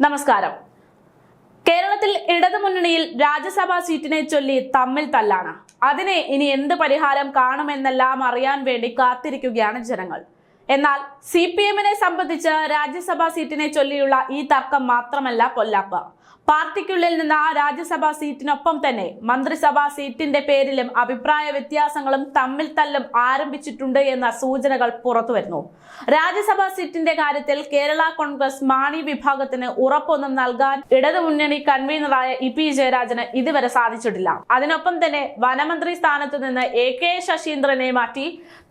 നമസ്കാരം. കേരളത്തിൽ ഇടതുമുന്നണിയിൽ രാജ്യസഭാ സീറ്റിനെ ചൊല്ലി തമ്മിൽ തല്ലാണ്. അതിനെ ഇനി എന്ത് പരിഹാരം കാണുമെന്നെല്ലാം അറിയാൻ വേണ്ടി കാത്തിരിക്കുകയാണ് ജനങ്ങൾ. എന്നാൽ സി പി എമ്മിനെ സംബന്ധിച്ച് രാജ്യസഭാ സീറ്റിനെ ചൊല്ലിയുള്ള ഈ തർക്കം മാത്രമല്ല പൊല്ലാപ്പ്. പാർട്ടിക്കുള്ളിൽ നിന്ന് ആ രാജ്യസഭാ സീറ്റിനൊപ്പം തന്നെ മന്ത്രിസഭാ സീറ്റിന്റെ പേരിലും അഭിപ്രായ വ്യത്യാസങ്ങളും തമ്മിൽ തല്ലും ആരംഭിച്ചിട്ടുണ്ട് എന്ന സൂചനകൾ പുറത്തുവരുന്നു. രാജ്യസഭാ സീറ്റിന്റെ കാര്യത്തിൽ കേരള കോൺഗ്രസ് മാണി വിഭാഗത്തിന് ഉറപ്പൊന്നും നൽകാൻ ഇടതുമുന്നണി കൺവീനറായ ഇ പി ജയരാജന് ഇതുവരെ സാധിച്ചിട്ടില്ല. അതിനൊപ്പം തന്നെ വനമന്ത്രി സ്ഥാനത്ത് നിന്ന് എ കെ ശശീന്ദ്രനെ മാറ്റി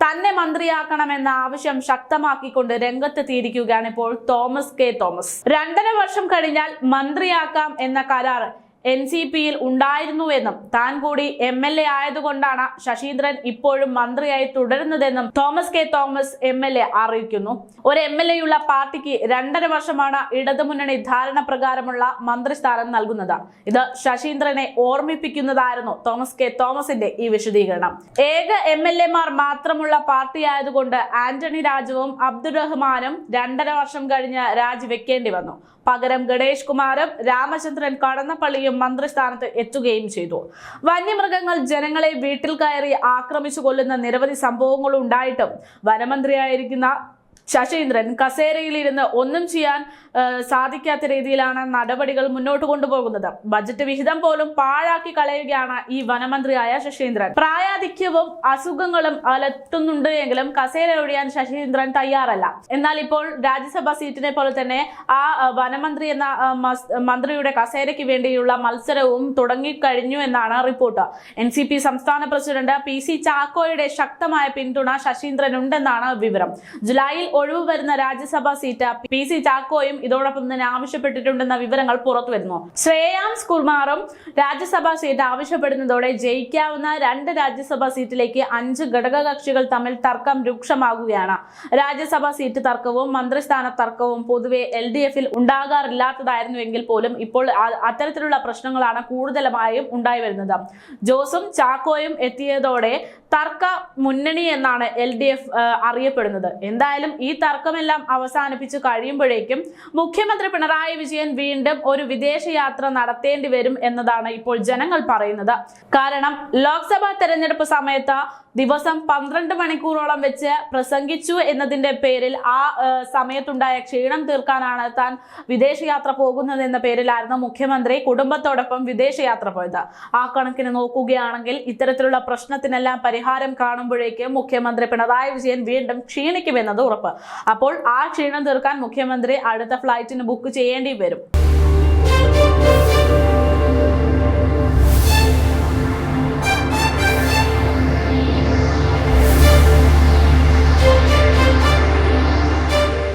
തന്നെ മന്ത്രിയാക്കണമെന്ന ആവശ്യം ശക്തമാക്കിക്കൊണ്ട് രംഗത്തെത്തിയിരിക്കുകയാണ് ഇപ്പോൾ തോമസ് കെ തോമസ്. രണ്ടര വർഷം കഴിഞ്ഞാൽ മന്ത്രിയാക്കാം എന്ന കരാർ. എൻ സി പിയിൽ ഉണ്ടായിരുന്നുവെന്നും താൻ കൂടി എം എൽ എ ആയതുകൊണ്ടാണ് ശശീന്ദ്രൻ ഇപ്പോഴും മന്ത്രിയായി തുടരുന്നതെന്നും Thomas K Thomas M L A അറിയിക്കുന്നു. ഒരു എം എൽ എയുള്ള പാർട്ടിക്ക് രണ്ടര വർഷമാണ് ഇടതുമുന്നണി ധാരണ പ്രകാരമുള്ള മന്ത്രിസ്ഥാനം നൽകുന്നത്. ഇത് ശശീന്ദ്രനെ ഓർമ്മിപ്പിക്കുന്നതായിരുന്നു തോമസ് കെ തോമസിന്റെ ഈ വിശദീകരണം. ഏക എം എൽ എമാർ മാത്രമുള്ള പാർട്ടി ആയതുകൊണ്ട് ആന്റണി രാജുവും അബ്ദുൾ റഹ്മാനും രണ്ടര വർഷം കഴിഞ്ഞ് രാജിവെക്കേണ്ടി വന്നു. പകരം ഗണേഷ് കുമാറും രാമചന്ദ്രൻ കടന്നപ്പള്ളിയും മന്ത്രിസ്ഥാനത്ത് എത്തുകയും ചെയ്തു. വന്യമൃഗങ്ങൾ ജനങ്ങളെ വീട്ടിൽ കയറി ആക്രമിച്ചു കൊല്ലുന്ന നിരവധി സംഭവങ്ങൾ ഉണ്ടായിട്ടും വനമന്ത്രിയായിരിക്കുന്ന ശശീന്ദ്രൻ കസേരയിൽ കസേരയിലിരുന്ന് ഒന്നും ചെയ്യാൻ സാധിക്കാത്ത രീതിയിലാണ് നടപടികൾ മുന്നോട്ട് കൊണ്ടുപോകുന്നത്. ബജറ്റ് വിഹിതം പോലും പാഴാക്കി കളയുകയാണ് ഈ വനമന്ത്രിയായ ശശീന്ദ്രൻ. പ്രായാധിക്യവും അസുഖങ്ങളും അലട്ടുന്നുണ്ട് എങ്കിലും കസേര ഒഴിയാൻ ശശീന്ദ്രൻ തയ്യാറല്ല. എന്നാൽ ഇപ്പോൾ രാജ്യസഭാ സീറ്റിനെ പോലെ തന്നെ ആ, വനമന്ത്രി എന്ന മന്ത്രിയുടെ കസേരയ്ക്ക് വേണ്ടിയുള്ള മത്സരവും തുടങ്ങിക്കഴിഞ്ഞു എന്നാണ് റിപ്പോർട്ട്. എൻ സി പി സംസ്ഥാന പ്രസിഡന്റ് പി സി ചാക്കോയുടെ ശക്തമായ പിന്തുണ ശശീന്ദ്രൻ ഉണ്ടെന്നാണ് വിവരം. ജൂലൈയിൽ ഒഴിവ് വരുന്ന രാജ്യസഭാ സീറ്റ് പി സി ചാക്കോയും ഇതോടൊപ്പം തന്നെ ആവശ്യപ്പെട്ടിട്ടുണ്ടെന്ന വിവരങ്ങൾ പുറത്തു വരുന്നു ശ്രേയാംസ് കുമാറും രാജ്യസഭാ സീറ്റ് ആവശ്യപ്പെടുന്നതോടെ ജയിക്കാവുന്ന രണ്ട് രാജ്യസഭാ സീറ്റിലേക്ക് അഞ്ച് ഘടകകക്ഷികൾ തമ്മിൽ തർക്കം രൂക്ഷമാകുകയാണ്. രാജ്യസഭാ സീറ്റ് തർക്കവും മന്ത്രിസ്ഥാന തർക്കവും പൊതുവെ എൽ ഡി എഫിൽ ഉണ്ടാകാറില്ലാത്തതായിരുന്നുവെങ്കിൽ പോലും ഇപ്പോൾ അത്തരത്തിലുള്ള പ്രശ്നങ്ങളാണ് കൂടുതലുമായും ഉണ്ടായി വരുന്നത്. ജോസും ചാക്കോയും എത്തിയതോടെ തർക്ക മുന്നണി എന്നാണ് എൽ ഡി എഫ് അറിയപ്പെടുന്നത്. എന്തായാലും ഈ തർക്കമെല്ലാം അവസാനിപ്പിച്ച് കഴിയുമ്പോഴേക്കും മുഖ്യമന്ത്രി പിണറായി വിജയൻ വീണ്ടും ഒരു വിദേശയാത്ര നടത്തേണ്ടി വരും എന്നതാണ് ഇപ്പോൾ ജനങ്ങൾ പറയുന്നത്. കാരണം ലോക്സഭാ തെരഞ്ഞെടുപ്പ് സമയത്ത് ദിവസം പന്ത്രണ്ട് മണിക്കൂറോളം വെച്ച് പ്രസംഗിച്ചു എന്നതിന്റെ പേരിൽ ആ സമയത്തുണ്ടായ ക്ഷീണം തീർക്കാനാണ് താൻ വിദേശയാത്ര പോകുന്നത് എന്ന പേരിലായിരുന്നു മുഖ്യമന്ത്രി കുടുംബത്തോടൊപ്പം വിദേശയാത്ര പോയത്. ആ കണക്കിന് നോക്കുകയാണെങ്കിൽ ഇത്തരത്തിലുള്ള പ്രശ്നത്തിനെല്ലാം പരിഹാരം കാണുമ്പോഴേക്കും മുഖ്യമന്ത്രി പിണറായി വിജയൻ വീണ്ടും ക്ഷീണിക്കുമെന്നത് ഉറപ്പ്. അപ്പോൾ ആ ക്ഷീണം തീർക്കാൻ മുഖ്യമന്ത്രി അടുത്ത ഫ്ലൈറ്റിന് ബുക്ക് ചെയ്യേണ്ടി വരും.